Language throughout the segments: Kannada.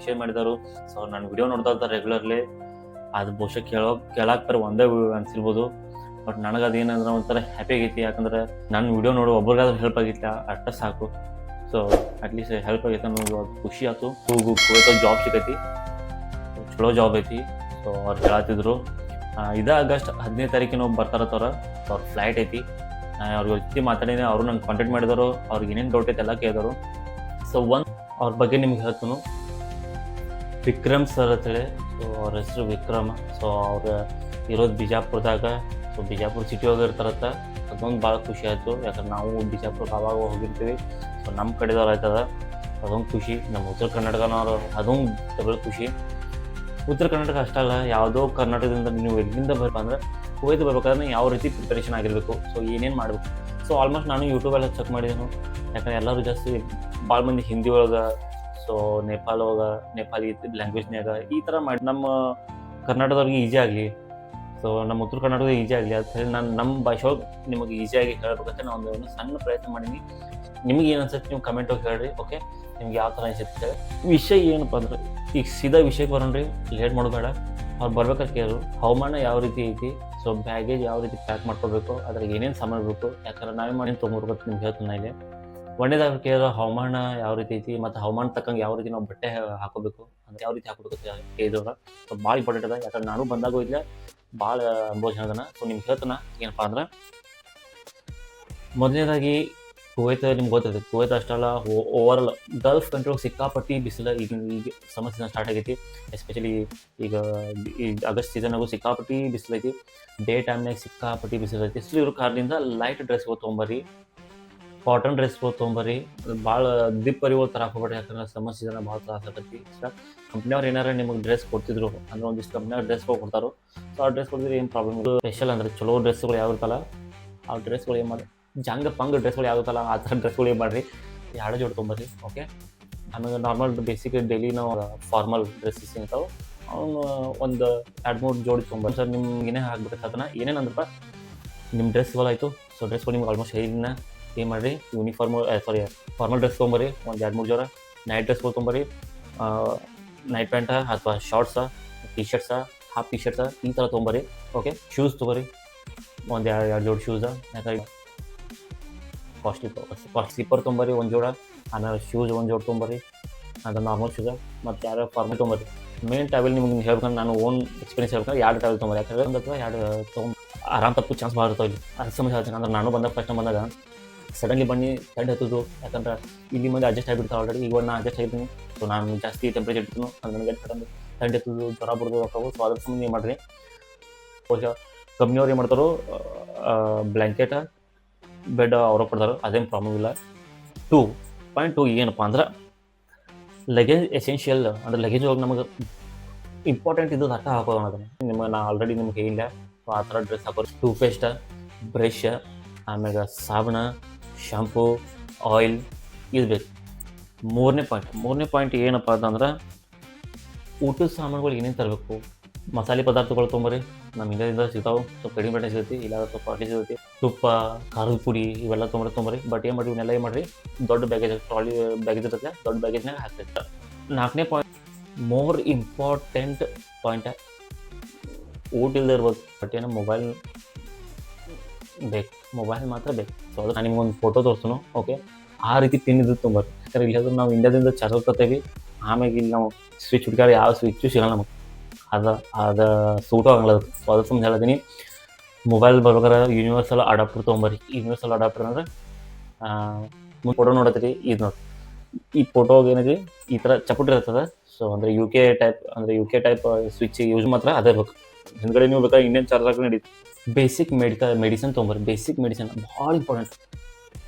ಮೆಸೇಜ್ ಮಾಡಿದರು. ಸೊ ನನ್ನ ವಿಡಿಯೋ ನೋಡ್ತಾ ಇರ್ತಾರೆ ರೆಗ್ಯುಲರ್ಲಿ ಅದು ಬಹುಶಃ ಕೇಳೋ ಕೇಳಾಕ್ತಾರೆ ಒಂದೇ ಅನ್ಸಿರ್ಬೋದು. ಬಟ್ ನನಗೆ ಅದೇನಂದ್ರೆ ಒಂಥರ ಹ್ಯಾಪಿ ಆಗೈತಿ. ಯಾಕಂದ್ರೆ ನನ್ನ ವಿಡಿಯೋ ನೋಡೋ ಒಬ್ಬರಿಗಾದ್ರೂ ಹೆಲ್ಪ್ ಆಗಿತ್ತ ಅಷ್ಟ ಸಾಕು. ಸೊ ಅಟ್ಲೀಸ್ಟ್ ಹೆಲ್ಪ್ ಆಗೈತೆ ಅನ್ನೋದು ಅದು ಖುಷಿ ಆಯ್ತು. ಕುವೈತ ಜಾಬ್ ಸಿಗೈತಿ. ಚಲೋ ಜಾಬ್ ಐತಿ. ಸೊ ಅವ್ರು ಹೇಳತ್ತಿದ್ರು ಇದೇ ಆಗಸ್ಟ್ ಹದಿನೈದು ತಾರೀಕಿನ ಬರ್ತಾರತ್ತವ್ರ ಅವ್ರ ಫ್ಲೈಟ್ ಐತಿ. ನಾನು ಅವ್ರ ಜೊತೆ ಮಾತಾಡಿನಿ. ಅವರು ನಂಗೆ ಕಾಂಟ್ಯಾಕ್ಟ್ ಮಾಡಿದರು. ಅವ್ರಿಗೆ ಏನೇನು ಡೌಟ್ ಐತೆ ಎಲ್ಲ ಕೇಳಿದರು. ಸೊ ಒಂದು ಅವ್ರ ಬಗ್ಗೆ ನಿಮ್ಗೆ ಹೇಳ್ತೀನಿ. ವಿಕ್ರಮ್ ಸರ್ ಅಂತೇಳಿ. ಸೊ ಅವ್ರ ಹೆಸರು ವಿಕ್ರಮ. ಸೊ ಅವ್ರು ಇರೋದು ಬಿಜಾಪುರದಾಗ. ಸೊ ಬಿಜಾಪುರ ಸಿಟಿ ಇರ್ತಾರತ್ತ. ಅದೊಂದು ಭಾಳ ಖುಷಿ ಆಯಿತು. ಯಾಕಂದ್ರೆ ನಾವು ಬಿಜಾಪುರಕ್ಕೆ ಆವಾಗ ಹೋಗಿರ್ತೀವಿ. ಸೊ ನಮ್ಮ ಕಡೆದವ್ರು ಆಯ್ತದ. ಅದೊಂದು ಖುಷಿ. ನಮ್ಮ ಉತ್ತರ ಕರ್ನಾಟಕನವ್ರು, ಅದೊಂದು ಡಬಲ್ ಖುಷಿ. ಉತ್ತರ ಕರ್ನಾಟಕ ಅಷ್ಟಲ್ಲ ಯಾವುದೋ ಕರ್ನಾಟಕದಿಂದ ನೀವು ಎಲ್ಲಿಂದ ಬರ್ಬೇಕು ಅಂದ್ರೆ ಕುವೈತ್ ಬರ್ಬೇಕಾದ್ರೆ ಯಾವ ರೀತಿ ಪ್ರಿಪರೇಷನ್ ಆಗಿರಬೇಕು. ಸೊ ಏನೇನು ಮಾಡಬೇಕು. ಸೊ ಆಲ್ಮೋಸ್ಟ್ ನಾನು ಯೂಟ್ಯೂಬೆಲ್ಲ ಚೆಕ್ ಮಾಡಿದೆನು. ಯಾಕಂದ್ರೆ ಎಲ್ಲರೂ ಜಾಸ್ತಿ ಭಾಳ ಮಂದಿ ಹಿಂದಿ ಒಳಗೆ ಸೊ ನೇಪಾಲ್ ಒಳಗೆ ನೇಪಾಲಿ ಲ್ಯಾಂಗ್ವೇಜ್ನಾಗ ಈ ಥರ ಮಾಡಿ, ನಮ್ಮ ಕರ್ನಾಟಕದವ್ರಿಗೆ ಈಜಿ ಆಗಲಿ. ಸೊ ನಮ್ಮ ಉತ್ತರ ಕರ್ನಾಟಕದ ಈಜಿ ಆಗಲಿ ಅಂತ ಹೇಳಿ ನಾನು ನಮ್ಮ ಭಾಷೆ ಒಳಗೆ ನಿಮಗೆ ಈಸಿಯಾಗಿ ಹೇಳ್ಬೇಕಂತ ನಾನು ಒಂದು ಸಣ್ಣ ಪ್ರಯತ್ನ ಮಾಡೀನಿ. ನಿಮಗೆ ಏನು ಅನ್ಸುತ್ತೆ ನೀವು ಕಮೆಂಟ್ ಹೋಗಿ ಹೇಳ್ರಿ ಓಕೆ ನಿಮ್ಗೆ ಯಾವ ಥರ ಅನಿಸುತ್ತೆ ವಿಷಯ ಏನಪ್ಪ ಅಂದ್ರೆ, ಈಗ ಸೀದಾ ವಿಷಯಕ್ಕೆ ಬರೋಣ್ರಿ ಲೇಟ್ ಮಾಡಬೇಡ. ಅವ್ರು ಬರ್ಬೇಕಾದ್ರೆ ಕೇಳು, ಹವಾಮಾನ ಯಾವ ರೀತಿ ಐತಿ? ಸೊ ಬ್ಯಾಗೇಜ್ ಯಾವ ರೀತಿ ಪ್ಯಾಕ್ ಮಾಡ್ಕೋಬೇಕು ಅದ್ರಾಗ ಏನೇನು ಸಾಮಾನು ಬೇಕು? ಯಾಕಂದ್ರೆ ನಾವೇ ಮಾಡಿ ತೊಗೊಂಡ್ಬರ್ಬೇಕು ನಿಮ್ಗೆ ಹೇಳ್ತೀನಿ ಇಲ್ಲಿ. ಒಂದೇದಾಗ ಕೇಳಿದ್ರೆ ಹವಾಮಾನ ಯಾವ ರೀತಿ ಐತಿ, ಮತ್ತು ಹವಾಮಾನ ತಕ್ಕಂಗೆ ಯಾವ ರೀತಿ ನಾವು ಬಟ್ಟೆ ಹಾಕೋಬೇಕು, ಅಂದ್ರೆ ಯಾವ ರೀತಿ ಹಾಕೋಬೇಕು ಕೇಳಿದವ್ರ ಭಾಳ ಇಂಪಾರ್ಟೆಂಟ್ ಅದ. ಯಾಕಂದ್ರೆ ನಾನು ಬಂದಾಗ ಹೋಯ್ತಿಲ್ಲ ಭಾಳ ಅನುಭವ ಅದನ್ನ ಸೊ ನಿಮ್ಗೆ ಹೇಳ್ತಾನ ಏನಪ್ಪ ಅಂದ್ರೆ, ಮೊದಲನೇದಾಗಿ ಕುವೈತ್ ನಿಮ್ಗೆ ಗೊತ್ತೈತೆ. ಕುವೈತ್ ಅಷ್ಟಲ್ಲ ಓವರ್ ಆಲ್ ಗಲ್ಫ್ ಕಂಟ್ರಿ ಸಿಕ್ಕಾಪಟ್ಟಿ ಬಿಸಿಲು ಈಗ ಈಗ ಸಮಸ್ಯೆ ಸ್ಟಾರ್ಟ್ ಆಗೈತಿ. ಎಸ್ಪೆಷಲಿ ಈಗ ಈ ಆಗಸ್ಟ್ ಸೀಸನ್ಗು ಸಿಕ್ಕಾಪಟ್ಟಿ ಬಿಸಿಲೈತಿ ಡೇ ಟೈಮ್ನಾಗ ಸಿಕ್ಕಾಪಟ್ಟಿ ಬಿಸಿಲೈತಿ ಸೊ ಇರೋ ಕಾರಣದಿಂದ ಲೈಟ್ ಡ್ರೆಸ್ಗಳು ತೊಗೊಂಬರ್ರಿ. ಕಾಟನ್ ಡ್ರೆಸ್ಗಳು ತೊಗೊಂಬರ್ರಿ. ಭಾಳ ದಿಪ್ ಅರಿವು ಥರ ಹಾಕೋಬೇಡ್ರಿ ಯಾಕಂದ್ರೆ ಸಮಸ್ಯೆ ಜನ ಭಾಳ ತ್ರಾಸ ಆಗತ್ತಿ ಕಂಪ್ನಿಯವ್ರು ಏನಾರ ನಿಮಗೆ ಡ್ರೆಸ್ ಕೊಡ್ತಿದ್ರು, ಅಂದ್ರೆ ಒಂದಿಷ್ಟು ಕಂಪ್ನಿಯವ್ರು ಡ್ರೆಸ್ಗಳು ಕೊಡ್ತಾರೋ ಸೊ ಆ ಡ್ರೆಸ್ ಕೊಡಿದ್ರೆ ಏನು ಪ್ರಾಬ್ಲಮ್ ಸ್ಪೆಷಲ್ ಅಂದ್ರೆ ಚಲೋ ಡ್ರೆಸ್ಗಳು ಯಾವ ಇರ್ತಲ್ಲ, ಆ ಡ್ರೆಸ್ಗಳು ಏನು ಮಾಡಿ, ಜಂಗ ಪಂಗ್ ಡ್ರೆಸ್ಗಳು ಯಾವ ಇರ್ತಲ್ಲ, ಆ ಥರ ಡ್ರೆಸ್ಗಳು ಏನು ಮಾಡಿರಿ, ಎರಡು ಜೋಡಿ ತೊಗೊಂಬರ್ರಿ ಓಕೆ ಆಮೇಲೆ ನಾರ್ಮಲ್ ಬೇಸಿಕ್ ಡೈಲಿ ನಾವು ಫಾರ್ಮಲ್ ಡ್ರೆಸ್ಸಸ್ ಇರ್ತಾವೆ ಅವನು ಒಂದು ಎರಡು ಮೂರು ಜೋಡಿ ತೊಗೊಂಬರ್ರಿ. ಸರ್ ನಿಮ್ಗೆ ಹಾಕ್ಬೇಕು ಅದನ್ನ ಏನೇನಂದ್ರಪ್ಪ ನಿಮ್ಮ ಡ್ರೆಸ್ಗಳಾಯಿತು ಸೊ ಡ್ರೆಸ್ಗಳು ನಿಮ್ಗೆ ಆಲ್ಮೋಸ್ಟ್ ಹೇಳಿನ ಏನು ಮಾಡಿರಿ? ಯೂನಿಫಾರ್ಮ್ ಸಾರಿ ಫಾರ್ಮಲ್ ಡ್ರೆಸ್ ತೊಗೊಂಬರ್ರಿ. ಒಂದು ಎರಡು ಮೂರು ಜೋರ. ನೈಟ್ ಡ್ರೆಸ್ಗಳು ತೊಗೊಂಬರ್ರಿ. ನೈಟ್ ಪ್ಯಾಂಟ ಅಥವಾ shorts T shirts half T shirts ಈ ಥರ ತೊಗೊಂಬರ್ರಿ. ಓಕೆ ಶೂಸ್ ತೊಗೊರಿ. ಒಂದು ಎರಡು ಎರಡು ಜೋಡಿ ಶೂಸ ಯಾಕಂದ್ರೆ ಕಾಸ್ಟ್ಲಿ ಕಾಸ್ಟ್ ಸ್ಲಿಪ್ಪರ್ ತೊಗೊಂಬರ್ರಿ ಒಂದು ಜೋಡ. ಆಮೇಲೆ ಶೂಸ್ ಒಂದು ಜೋಡಿ ತೊಗೊಂಬರ್ರಿ. ಅದು ನಾರ್ಮಲ್ ಶೂಸ ಮತ್ತು ಯಾರು ಫಾರ್ಮಲ್ ತೊಗೊಂಬರ್ರಿ. ಮೇನ್ ಟ್ರಾವೆಲ್ ನಿಮ್ಗೆ ಹೇಳ್ಬೇಕಂದ್ರೆ ನಾನು ಓನ್ ಎಕ್ಸ್ಪೀರಿಯನ್ಸ್ ಹೇಳ್ಬೇಕಂದ್ರೆ ಎರಡು ಟ್ರಾವೆಲ್ ತೊಗೊಂಬರ್ರಿ. ಯಾಕಂದ್ರೆ ಒಂದು ಅಥವಾ ಎರಡು ತೊಗೊಂಡು ಆರಾಮ್ ತಪ್ಪು ಚಾನ್ಸ್ ಭಾಳ ಇರ್ತಾವೆ ಇಲ್ಲಿ. ಅದು ಸಮಸ್ಯೆ ಹೇಳ್ತೀನಿ. ಅಂದ್ರೆ ನಾನು ಬಂದಾಗ ಫಸ್ಟ್ ಟೈಮ್ ಬಂದಾಗ ಸಡನ್ಲಿ ಬನ್ನಿ ತಡ್ ಹತ್ತದು. ಯಾಕಂದ್ರೆ ಇಲ್ಲಿ ಮುಂದೆ ಅಡ್ಜಸ್ಟ್ ಆಗಿಬಿಡ್ತಾವೆ ಆಲ್ರೆಡಿ ಈಗ ನಾ ಅಡ್ಜಸ್ಟ್ ಆಗಿದ್ದೀನಿ. ಸೊ ನಾನು ಜಾಸ್ತಿ ಟೆಂಪ್ರೇಚರ್ ಇಡ್ತೀನಿ. ಅದು ನನಗೆ ಸಡನ್ ತಡ್ ಹತ್ತದು ಜ್ವರ ಬರೋದು ಹಾಕವು ಸೊ ಅದ್ರ ಸಂಬಂಧ ಏನು ಮಾಡಿರಿ. ಬಹುಶಃ ಕಂಪ್ನಿಯವ್ರು ಏನು ಮಾಡ್ತಾರೋ ಬ್ಲ್ಯಾಂಕೆಟ ಬೆಡ್ ಅವ್ರ ಕೊಡ್ತಾರೆ, ಅದೇನು ಪ್ರಾಬ್ಲಮ್ ಇಲ್ಲ. ಟೂ ಪಾಯಿಂಟ್ ಟು ಏನಪ್ಪ ಅಂದ್ರೆ ಲಗೇಜ್ ಎಸೆನ್ಷಿಯಲ್ ಅಂದ್ರೆ ಲಗೇಜ್ ಒಳಗೆ ನಮಗೆ ಇಂಪಾರ್ಟೆಂಟ್ ಇದು ಅರ್ಥ ಹಾಕೋದು ಅದನ್ನು ನಿಮಗೆ ನಾ ಆಲ್ರೆಡಿ ನಿಮ್ಗೆ ಹೇಳಿಲ್ಲ. ಸೊ ಆ ಥರ ಡ್ರೆಸ್ ಹಾಕೋದು ಟೂ ಪೇಸ್ಟ ಬ್ರಷ್ ಆಮ್ಯಾಗ ಸಾಬಣ ಶಾಂಪೂ ಆಯಿಲ್ ಇದು ಬೇಕು. ಮೂರನೇ ಪಾಯಿಂಟ್ ಮೂರನೇ ಪಾಯಿಂಟ್ ಏನಪ್ಪ ಅಂತಂದ್ರೆ ಊಟದ ಸಾಮಾನುಗಳು ಏನೇನು ತರಬೇಕು? ಮಸಾಲೆ ಪದಾರ್ಥಗಳು ತೊಗೊಂಬರಿ ನಮ್ಮ ಇಂಡಿಯಾದಿಂದ ಸಿಗ್ತಾವೆ. ಸ್ವಲ್ಪ ಕಡಿಮೆ ಬೆಣ್ಣೆ ಸಿಗುತ್ತೆ ಇಲ್ಲ ಸ್ವಲ್ಪ ಕಾಸ್ಟ್ಲಿ ಸಿಗುತ್ತೆ. ತುಪ್ಪ, ಖಾರದ ಪುಡಿ ಇವೆಲ್ಲ ತೊಗೊಂಬರಿ ತೊಗೊಂಬರಿ ಬಟ್ ಏನು ಮಾಡಿ ಇವನ್ನೆಲ್ಲ ಏನು ಮಾಡಿರಿ. ದೊಡ್ಡ ಬ್ಯಾಗೇಜ್ ಟ್ರಾಲಿ ಬ್ಯಾಗೇಜ್ ಇರುತ್ತೆ. ದೊಡ್ಡ ಬ್ಯಾಗೇಜ್ನಾಗ ಹಾಕ್ತಿರ್ತಾರೆ ನಾಲ್ಕನೇ ಪಾಯಿಂಟ್ ಮೋರ್ ಇಂಪಾರ್ಟೆಂಟ್ ಪಾಯಿಂಟ್ ಊಟ ಇಲ್ಲದೆ ಇರ್ಬೋದು. ಬಟ್ ಏನೋ ಮೊಬೈಲ್ ಬೇಕು. ಮೊಬೈಲ್ ಮಾತ್ರ ಬೇಕು. ಸೊ ಅದು ನಾನು ನಿಮ್ಗೊಂದು ಫೋಟೋ ತೋರಿಸ್ತು ಓಕೆ ಆ ರೀತಿ ಪಿನ್ ತುಂಬ ತೊಂಬರ್ರಿ ಯಾಕಂದ್ರೆ ಇಲ್ಲಿ ನಾವು ಇಂಡಿಯಾದಿಂದ ಚಾರ್ಜ್ ತರ್ತೇವೆ ಆಮೇಲೆ ಇಲ್ಲಿ ನಾವು ಸ್ವಿಚ್ ಹುಡುಗಾರ ಯಾವ ಸ್ವಿಚ್ಚು ಸಿಗಲ್ಲ ನಮಗೆ. ಅದು ಅದು ಸೂಟ್ ಆಗಲ್ಲ ಸೊ ಅದು ಸುಮ್ಮನೆ ಹೇಳಿದೀನಿ ಮೊಬೈಲ್ ಬರ್ಬೇಕಾರೆ ಯೂನಿವರ್ಸಲ್ ಅಡಾಪ್ಟರ್ ತೊಗೊಂಬರಿ ಯೂನಿವರ್ಸಲ್ ಅಡಾಪ್ಟರ್ ಅಂದ್ರೆ ಫೋಟೋ ನೋಡತ್ತೀರಿ. ಇದು ನೋಡಿ. ಈ ಫೋಟೋಗೆ ಏನಿದೆ ಈ ಥರ ಚಪುಟ್ ಇರ್ತದೆ. ಸೊ ಅಂದರೆ ಯು ಕೆ ಟೈಪ್ ಅಂದರೆ U K type switch use ಮಾತ್ರ ಅದೇ ಇರ್ಬೇಕು ಹಿಂದ್ಗಡೆ ನೀವು ಬೇಕಾದ್ರೆ ಇಂಡಿಯನ್ ಚಾರ್ಜ್ ಹಾಕಿ ನಡೀತು ಬೇಸಿಕ್ ಮೆಡಿಕಲ್ ಮೆಡಿಸಿನ್ ತೊಗೊಂಬರ್ರಿ. ಬೇಸಿಕ್ ಮೆಡಿಸಿನ್ ಭಾಳ ಇಂಪಾರ್ಟೆಂಟ್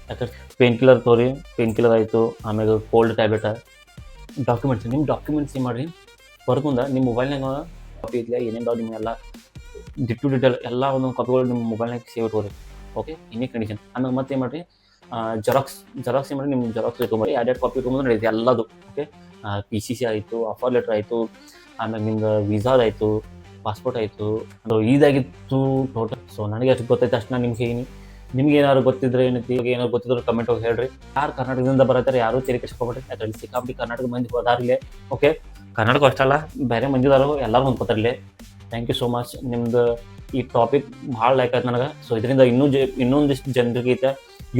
ಯಾಕಂದ್ರೆ ಪೇನ್ ಕಿಲ್ಲರ್ ತೋರಿ ಪೇನ್ ಕಿಲ್ಲರ್ ಆಯಿತು, ಆಮೇಲೆ ಕೋಲ್ಡ್ ಟ್ಯಾಬ್ಲೆಟ್ ಡಾಕ್ಯುಮೆಂಟ್ಸ್ ನಿಮ್ಮ ಡಾಕ್ಯುಮೆಂಟ್ಸ್ ಏನು ಮಾಡಿರಿ? ಬರ್ಕೊಂಡ ನಿಮ್ಮ ಮೊಬೈಲ್ನಾಗ ಕಾಪಿ ಇದೆಯಾ, ಏನೇನು ನಿಮ್ಗೆಲ್ಲ? ಡಿಟ್ ಟು ಡಿಟೇಲ್ ಎಲ್ಲ ಒಂದೊಂದು ಕಾಪಿಗಳು ನಿಮ್ಮ ಮೊಬೈಲ್ನಾಗ ಸೇವ್ ಇಟ್ಕೋರಿ. ಓಕೆ ಇನ್ನೇ ಕಂಡೀಷನ್ ಆಮೇಲೆ ಮತ್ತೆ ಏನು ಮಾಡಿರಿ ಜೆರಾಕ್ಸ್ ಜೆರಾಕ್ಸ್ ಏನು ಮಾಡಿ ನಿಮ್ಮ ಜೆರಾಕ್ಸ್ ಇಟ್ಕೊಂಬರಿ ಎರಡು ಕಾಪಿ ಇಟ್ಕೊಂಬಂದ್ರೆ ನಡೀತಿ ಎಲ್ಲದು. ಓಕೆ ಪಿ ಸಿ ಸಿ ಆಯಿತು ಆಫರ್ ಲೆಟ್ರ್ ಆಯಿತು, ಆಮೇಲೆ ನಿಮ್ದು ವೀಸಾದಾಯಿತು ಪಾಸ್ಪೋರ್ಟ್ ಆಯಿತು. ಅದು ಇದಾಗಿತ್ತು ಟೋಟಲ್ ಸೊ ನನಗೆ ಅಷ್ಟು ಗೊತ್ತಾಯ್ತು ಅಷ್ಟು ನಾನು ನಿಮ್ಗೆ ಹೇಳೀನಿ. ನಿಮ್ಗೆ ಏನಾದ್ರು ಗೊತ್ತಿದ್ರೆ ಏನೈತಿ? ಏನಾದ್ರು ಗೊತ್ತಿದ್ರು ಕಮೆಂಟ್ ಹೋಗಿ ಹೇಳ್ರಿ. ಯಾರು ಕರ್ನಾಟಕದಿಂದ ಬರತ್ತಾರೆ, ಯಾರು ತೆರಿಗೆ ಕಟ್ಸ್ಕೊಬೇಡ್ರಿ ಯಾಕಂದ್ರೆ ಸಿಕ್ಕಾಪಿ ಕರ್ನಾಟಕ ಮಂದಿ ಹೋದಾರಿಲ್ಲೇ ಓಕೆ ಕರ್ನಾಟಕ ಅಷ್ಟಲ್ಲ ಬೇರೆ ಮಂದಿದಾರು ಎಲ್ಲರೂ ಹೊಂದ್ಕೋತಾರೆ ಇಲ್ಲಿ. ಥ್ಯಾಂಕ್ ಯು ಸೋ ಮಚ್ ನಿಮ್ದು ಈ ಟಾಪಿಕ್ ಭಾಳ ಲೈಕ್ ಆಯ್ತು ನನಗೆ. ಸೊ ಇದರಿಂದ ಇನ್ನೂ ಜ, ಇನ್ನೊಂದಿಷ್ಟು ಜನರಿಗೆ ಐತೆ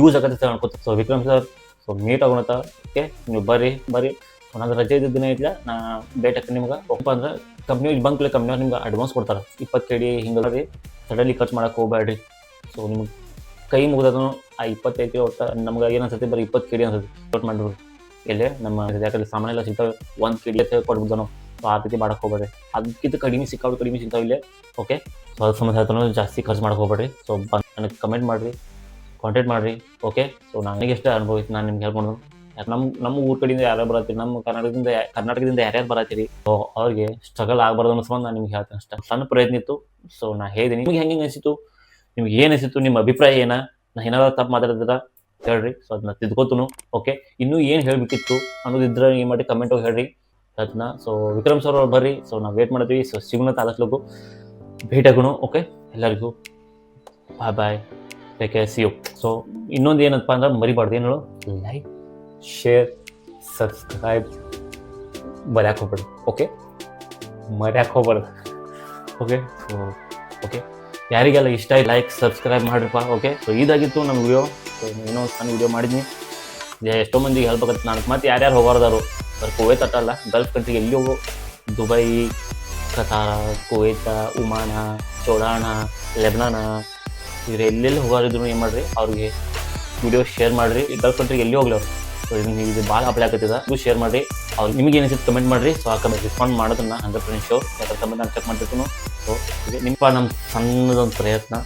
ಯೂಸ್ ಆಗತ್ತೆ ಅನ್ಕೋತ so Vikram sir so meet ಆಗೋಣ ಓಕೆ ನೀವು ಬರ್ರಿ ಬರ್ರಿ. ಒಂದೊಂದು ರಜೆ ಇದ್ದ ದಿನ ಇದೆಯಾ ನಾ ಭೇಟಿ ನಿಮ್ಗೆ. ಒಪ್ಪ ಅಂದ್ರೆ ಕಂಪ್ನಿ ಬಂಕ್ಲೆ ಕಂಪ್ನಿಯವ್ರು ನಿಮ್ಗೆ ಅಡ್ವಾನ್ಸ್ ಕೊಡ್ತಾರೆ. ಇಪ್ಪತ್ತು ಕೆ ಡಿ ಹಿಂಗೆ ರೀ ಸಡನ್ಲಿ ಖರ್ಚು ಮಾಡಕ್ಕೆ ಹೋಗ್ಬೇಡ್ರಿ. ಸೊ ನಿಮ್ಗೆ ಕೈ ಮುಗಿದನು ಆ ಇಪ್ಪತ್ತೈದು ಒಟ್ಟು ನಮ್ಗೆ ಏನು ಅನ್ಸುತ್ತೆ ಬರೀ ಇಪ್ಪತ್ತು ಕೆ ಡಿ ಅನ್ಸುತ್ತೆ. ಕೊಟ್ಟು ಮಾಡಿದ್ರು ಎಲ್ಲೇ? ನಮ್ಮ ಯಾಕಂದ್ರೆ ಸಾಮಾನೆಲ್ಲ ಸಿಗ್ತಾವೆ. ಒಂದು ಕೆ ಡಿ ಅಂತ ಕೊಟ್ಬಿಡ್ದು ಸೊ ಆ ರೀತಿ ಮಾಡಕ್ಕೆ ಹೋಗ್ಬೇಡ್ರಿ. ಅದಕ್ಕಿಂತ ಕಡಿಮೆ ಸಿಕ್ಕಾವ್ರು ಕಡಿಮೆ ಸಿಗ್ತಾವೆ ಇಲ್ಲೇ. ಓಕೆ ಸೊ ಅದು ಸಮಸ್ಯೆ ಆಯ್ತು ಜಾಸ್ತಿ ಖರ್ಚು ಮಾಡೋಕೆ ಹೋಗ್ಬೇಡ್ರಿ. ಸೊ ನನಗೆ ಕಮೆಂಟ್ ಮಾಡಿರಿ. ಕಾಂಟ್ಯಾಕ್ಟ್ ಮಾಡಿರಿ. ಓಕೆ ಸೊ ನನಗೆ ಎಷ್ಟು ಅನುಭವ ಇತ್ತು, ನಾನು ನಿಮ್ಗೆ ಹೇಳ್ಕೊಂಡು ನಮ್ಮ ನಮ್ಮ ಊರ ಕಡೆಯಿಂದ ಯಾರ್ಯಾರು ಬರತ್ತೀರಿ? ನಮ್ಮ ಕರ್ನಾಟಕದಿಂದ ಕರ್ನಾಟಕದಿಂದ ಯಾರ್ಯಾರು ಬರತ್ತೀರಿ? ಸೊ ಅವ್ರಿಗೆ ಸ್ಟ್ರಗಲ್ ಆಗಬಾರ್ದು ಅನ್ನೋ ಸಂಬಂಧ ನಾನು ನಿಮ್ಗೆ ಹೇಳ್ತೇನೆ ಅಷ್ಟೇ. ಸಣ್ಣ ಪ್ರಯತ್ನ ಇತ್ತು. ಸೊ ನಾ ಹೇಳಿದೆ ನಿಮ್ಗೆ ಹೆಂಗೆ ಅನಿಸಿತು ನಿಮ್ಗೆ ಏನು ಅನಿಸಿತು ನಿಮ್ಮ ಅಭಿಪ್ರಾಯ ಏನ? ನಾ ಏನಾದ್ರು ತಪ್ಪು ಮಾತಾಡಿದ್ರ ಹೇಳ್ರಿ. ಸೊ ಅದನ್ನ ತಿದ್ಕೋತನು. ಓಕೆ ಇನ್ನೂ ಏನು ಹೇಳಬೇಕಿತ್ತು ಅನ್ನೋದಿದ್ರೆ ಏನು ಮಾಡಿ ಕಮೆಂಟ್ ಹೋಗಿ ಹೇಳ್ರಿ. ಅದನ್ನ ಸೊ ವಿಕ್ರಮ್ ಸರ್ ಅವ್ರು ಬರ್ರಿ. ಸೊ ನಾವು ವೇಟ್ ಮಾಡ್ತೀವಿ. ಸೊ ಸಿಗ್ನ ತಾಲೂಕು ಭೇಟಿ ಓಕೆ ಎಲ್ಲರಿಗೂ bye bye take care see you so ಇನ್ನೊಂದು ಏನಪ್ಪ ಅಂದ್ರೆ ಮರಿಬಾರ್ದು. ಏನು ಲೈಕ್ ಶೇರ್ ಸಬ್ಸ್ಕ್ರೈಬ್ ಮರ್ಯಾಕೆ ખબર ಓಕೆ ಮರ್ಯಾಕೆ ಹೋಗ್ಬಾರ್ದು ಓಕೆ ಸೊ ಓಕೆ ಯಾರಿಗೆಲ್ಲ ಇಷ್ಟ ಲೈಕ್ ಸಬ್ಸ್ಕ್ರೈಬ್ ಮಾಡಿರಪ್ಪ ಓಕೆ ಸೊ ಇದಾಗಿತ್ತು ನಮ್ಮ ವಿಡಿಯೋ ಸೊ ಏನೋ ಸಣ್ಣ ವಿಡಿಯೋ ಮಾಡಿದ್ನಿ. ಎಷ್ಟೋ ಮಂದಿಗೆ ಹೇಳ್ಬೇಕಂತ ನಾನು ಮತ್ತೆ ಯಾರ್ಯಾರು ಹೋಗಾರ್ದಾರು. ಬರ್ ಕುವೈತ್ ಅಟ್ಟಲ್ಲ ಗಲ್ಫ್ ಕಂಟ್ರಿಗೆ ಎಲ್ಲಿ ಹೋಗೋ? ದುಬೈ ಕತಾರ ಕುವೈತ ಉಮಾನ ಚೋಡಾಣ ಲೆಬ್ನಾನ ಇವ್ರು ಎಲ್ಲೆಲ್ಲಿ ಹೋಗಾರಿದ್ರು ಏನು ಮಾಡ್ರಿ? ಅವ್ರಿಗೆ ವಿಡಿಯೋ ಶೇರ್ ಮಾಡಿರಿ. ಈ ಗಲ್ಫ್ ಕಂಟ್ರಿಗೆ ಎಲ್ಲಿ ಹೋಗ್ಲಿ ಅವ್ರು? ಸೊ ಇದನ್ನ ಇದು ಭಾಳ ಅಪ್ಲೈ ಆಗುತ್ತಿದೆ ಇದು. ಶೇರ್ ಮಾಡಿ ಅವ್ರು ನಿಮಗೆ ಏನಿಸಿತ್ತು ಕಮೆಂಟ್ ಮಾಡಿರಿ. ಸೊ ಆ ಕಮೆಂಟ್ ರೆಸ್ಪಾಂಡ್ ಮಾಡೋದನ್ನ ಹಂಡ್ರೆಡ್ ಪರ್ಸೆಂಟ್ ಶೋರ್ ಯಾಕಂದ್ರೆ ನಾನು ಚೆಕ್ ಮಾಡ್ತಿರ್ತೀನಿ. ಸೊ ಇದು ನಿಮ್ಮ ನಮ್ಮ ಸಣ್ಣದೊಂದು ಪ್ರಯತ್ನ.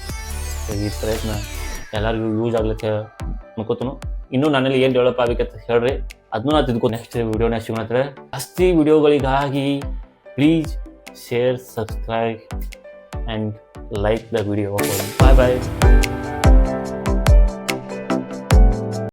ಈ ಪ್ರಯತ್ನ ಎಲ್ಲರಿಗೂ ಯೂಸ್ ಆಗ್ಲಿಕ್ಕೆ ಅನ್ಕೋತನು ಇನ್ನೂ ನನ್ನಲ್ಲಿ ಏನು ಡೆವಲಪ್ ಆಗಬೇಕಂತ ಹೇಳ್ರಿ. ಅದನ್ನೂ ನಾನು ತಿದ್ಕೊ ನೆಕ್ಸ್ಟ್ ವೀಡಿಯೋ ನೆಕ್ಸ್ಟ್ ಮಾಡ್ತಾರೆ ಜಾಸ್ತಿ ವಿಡಿಯೋಗಳಿಗಾಗಿ please share subscribe and like the video bye bye